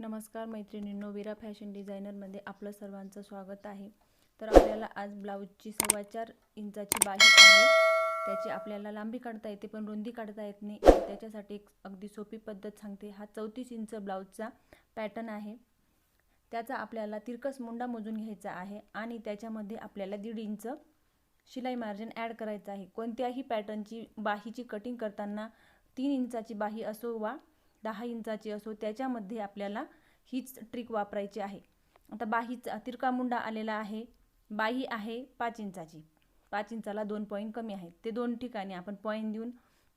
नमस्कार मैत्रिणींनो विरा फॅशन डिझायनरमध्ये आपलं सर्वांचं स्वागत आहे. तर आपल्याला आज ब्लाऊजची सव्वा चार इंचाची बाही आहे. त्याची आपल्याला लांबी काढता येते पण रुंदी काढता येत नाही. त्याच्यासाठी एक अगदी सोपी पद्धत सांगते. हा चौतीस इंच ब्लाऊजचा पॅटर्न आहे. त्याचा आपल्याला तिरकस मुंडा मोजून घ्यायचा आहे आणि त्याच्यामध्ये आपल्याला दीड इंच शिलाई मार्जिन ॲड करायचं आहे. कोणत्याही पॅटर्नची बाहीची कटिंग करताना तीन इंचाची बाही असो वा दहा इंचाची असो त्याच्यामध्ये आपल्याला हीच ट्रिक वापरायची आहे. आता बाहीचा तिरका मुंडा आलेला आहे. बाही आहे पाच इंचाची. पाच इंचाला दोन पॉईंट कमी आहेत. ते दोन ठिकाणी आपण पॉईंट देऊन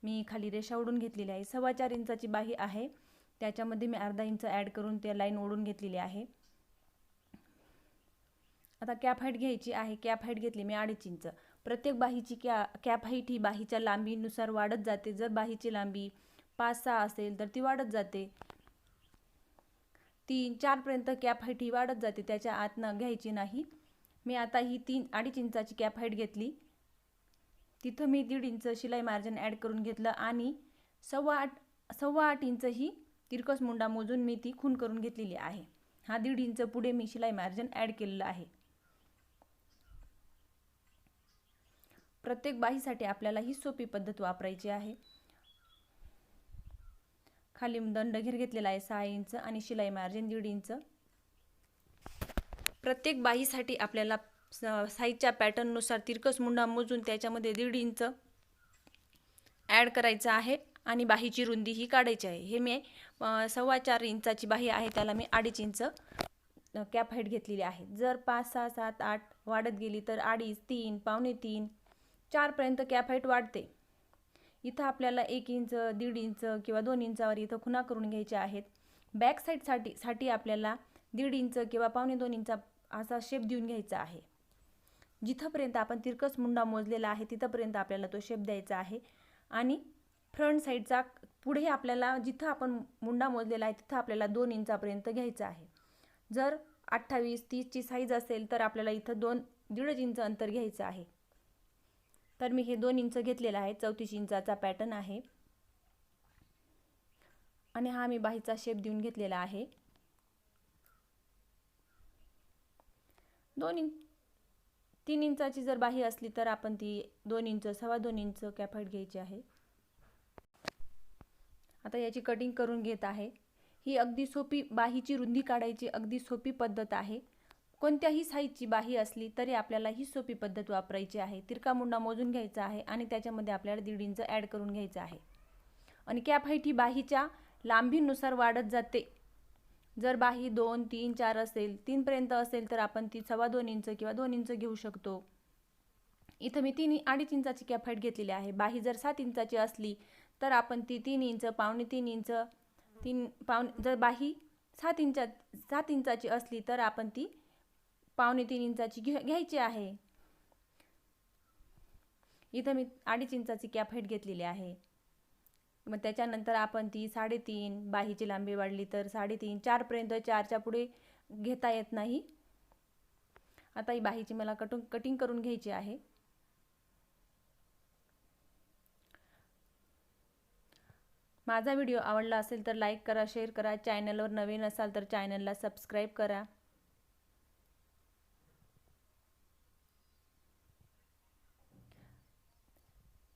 मी खाली रेषा ओढून घेतलेली आहे. सव्वा चार इंचाची बाही आहे. त्याच्यामध्ये मी अर्धा इंच ॲड करून त्या लाईन ओढून घेतलेली आहे. आता कॅप हाईट घ्यायची आहे. कॅप हाईट घेतली मी अडीच इंच. प्रत्येक बाहीची कॅ कॅप हाईट ही बाहीच्या लांबीनुसार वाढत जाते. जर बाहीची लांबी पाच सहा असेल तर ती वाढत जाते. तीन चारपर्यंत कॅप हाईट ही वाढत जाते त्याच्या आतनं घ्यायची नाही. मी आता ही तीन अडीच इंचाची कॅप हाईट घेतली. तिथं मी दीड इंच शिलाई मार्जिन ॲड करून घेतलं आणि सव्वा आठ सव्वा आठ इंच ही तिरकस मुंडा मोजून मी ती खून करून घेतलेली आहे. हा दीड इंच पुढे मी शिलाई मार्जिन ॲड केलेलं आहे. प्रत्येक बाहीसाठी आपल्याला ही सोपी पद्धत वापरायची आहे. खाली दंड घेर घेतलेला आहे सहा इंच आणि शिलाई मार्जिन दीड इंच प्रत्येक बाहीसाठी आपल्याला साईजच्या पॅटर्ननुसार तिरकस मुंडा मोजून त्याच्यामध्ये दीड इंच ॲड करायचं आहे आणि बाहीची रुंदी ही काढायची आहे. हे मी सव्वा चार इंचाची बाही आहे त्याला मी अडीच इंच कॅप हाईट घेतलेली आहे. जर पाच सहा सात आठ वाढत गेली तर अडीच तीन पावणे तीन चारपर्यंत कॅप हाईट वाढते. इथं आपल्याला एक इंच दीड इंच किंवा दोन इंचावर इथं खुणा करून घ्यायच्या आहेत. बॅक साईडसाठी साठी आपल्याला दीड इंच किंवा पावणे दोन इंचा असा शेप देऊन घ्यायचा आहे. जिथंपर्यंत आपण तिरकस मुंडा मोजलेला आहे तिथंपर्यंत आपल्याला तो शेप द्यायचा आहे. आणि फ्रंट साईडचा पुढे आपल्याला जिथं आपण मुंडा मोजलेला आहे तिथं आपल्याला दोन इंचापर्यंत घ्यायचा आहे. जर अठ्ठावीस तीसची साईज असेल तर आपल्याला इथं दोन दीडच इंच अंतर घ्यायचं आहे. तर मी हे दोन इंच घेतलेलं आहे. चौतीस इंचाचा पॅटर्न आहे. आणि हा मी बाहीचा शेप देऊन घेतलेला आहे. दोन इंच तीन इंचाची जर बाही असली तर आपण ती दोन इंच सव्वा दोन इंच कॅफट घ्यायची आहे. आता याची कटिंग करून घेत आहे. ही अगदी सोपी बाहीची रुंदी काढायची अगदी सोपी पद्धत आहे. कोणत्याही साईजची बाही असली तरी आपल्याला ही सोपी पद्धत वापरायची आहे. तिरका मुंडा मोजून घ्यायचा आहे आणि त्याच्यामध्ये आपल्याला दीड इंच ॲड करून घ्यायचं आहे. आणि कॅप हाईट ही बाहीच्या लांबीनुसार वाढत जाते. जर बाही दोन तीन चार असेल तीनपर्यंत असेल तर आपण ती सव्वा दोन इंच किंवा दोन इंच घेऊ शकतो. इथं मी तीन अडीच इंचाची कॅप हाईट घेतलेली आहे. बाही जर सात इंचाची असली तर आपण ती तीन इंच पावणे तीन इंच तीन पावणे जर बाही सात इंचा सात इंचाची असली तर आपण ती पावणे तीन इंचाची घ्या घ्यायची आहे. इथं मी अडीच इंचाची कॅप हाईट घेतलेली आहे. मग त्याच्यानंतर आपण ती साडेतीन बाहीची लांबी वाढली तर साडेतीन चारपर्यंत चारच्या पुढे घेता येत नाही. आता ही बाहीची मला कटून कटिंग करून घ्यायची आहे. माझा व्हिडिओ आवडला असेल तर लाईक करा शेअर करा. चॅनलवर नवीन असाल तर चॅनलला सबस्क्राईब करा.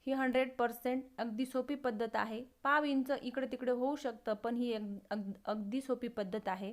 ही हंड्रेड पर्सेंट अगदी सोपी पद्धत आहे. पाव इंच इकडे तिकडे होऊ शकतं पण ही अग अगदी सोपी पद्धत आहे.